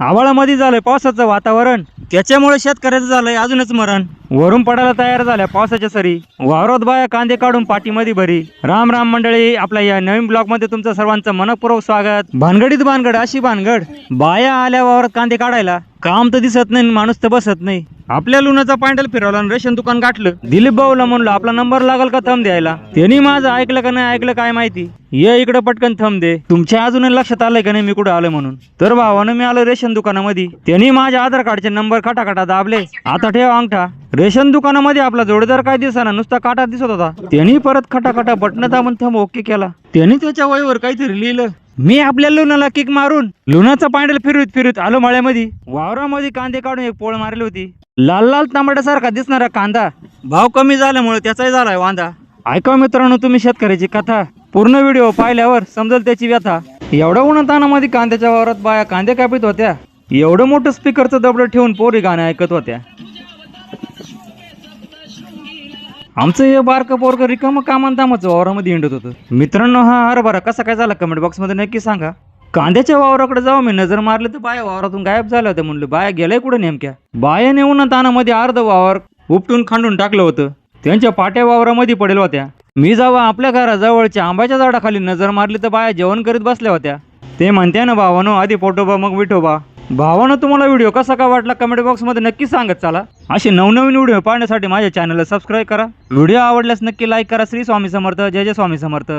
आवाळामध्ये झालंय पावसाचं वातावरण. त्याच्यामुळे शेतकऱ्याचं झालंय अजूनच मरण. वरून पडायला तयार झाल्या पावसाच्या सरी. वावरात बाया कांदे काढून पाठीमध्ये भरी. राम राम मंडळी आपल्या या नवीन ब्लॉगमध्ये तुमचं सर्वांचं मनपूर्वक स्वागत. भानगडीत भानगड अशी भानगड. बाया आल्या वावरात कांदे काढायला. काम तर दिसत नाही माणूस तर बसत नाही. आपल्या लुणाचा पांडल फिरवला आणि रेशन दुकान गाठलं. दिलीप भाऊला म्हणलं आपला नंबर लागल का थंब द्यायला? त्यांनी माझं ऐकलं का नाही ऐकलं काय माहिती? ये इकडे पटकन थंब दे. तुमच्या अजून लक्षात आलंय का नाही मी कुठे आलोय म्हणून? तर भावानं मी आलो रेशन दुकानामध्ये. त्यांनी माझ्या आधार कार्डचे नंबर खटाखटा दाबले. आता ठेव अंगठा. रेशन दुकानामध्ये आपला जोडीदार काय दिसना नुसता काटा दिसत होता. त्यांनी परत खटाखटा बटन दाबून थंब ओके केला. त्यांनी त्याच्या वहीवर काहीतरी लिहिलं. मी आपल्या लुणाला किक मारून लुणाचा पांडल फिरवीत फिरवीत आलो मळ्यामध्ये. वावरामध्ये कांदे काढून एक पोळ मारली होती. लाल लाल तांबड्यासारखा दिसणारा कांदा. भाव कमी झाल्यामुळे त्याचाही झालाय वांदा. ऐका मित्रांनो तुम्ही शेतकऱ्याची कथा. पूर्ण व्हिडिओ पाहिल्यावर समजेल त्याची व्यथा. एवढ्या उन्हातानामध्ये कांद्याच्या वावरात बाया कांदे कापित होत्या. एवढं मोठं स्पीकरचं दबडं ठेवून पोरी गाणं ऐकत होत्या. आमचं हे बारकं पोरकं रिकामं कामान वावरामध्ये हिंडत होतं. मित्रांनो हा हरभरा कसा काय झाला कमेंट बॉक्समध्ये नक्की सांगा. कांद्याच्या वावराकडे जाऊ मी. नजर मारली तर बाया वावरातून गायब झाल्या होत्या म्हणलं. बाया गेलाय कुठं नेमक्या? बाया नेऊन तानामध्ये अर्ध वावर उपटून खांडून टाकलं होतं. त्यांच्या पाट्या वावरामध्ये पडेल होत्या. मी जेव्हा आपल्या घराजवळच्या आंब्याच्या झाडाखाली नजर मारली तर बाया जेवण करीत बसल्या होत्या. ते म्हणते ना भावानो आधी पोटोबा मग विठोबा भावानं तुम्हाला व्हिडिओ कसा का वाटला? कमेंट बॉक्समध्ये नक्की सांगत चला. असे नवनवीन व्हिडिओ पाहण्यासाठी माझ्या चॅनलला सबस्क्राईब करा. व्हिडिओ आवडल्यास नक्की लाईक करा. श्री स्वामी समर्थ. जय जय स्वामी समर्थ.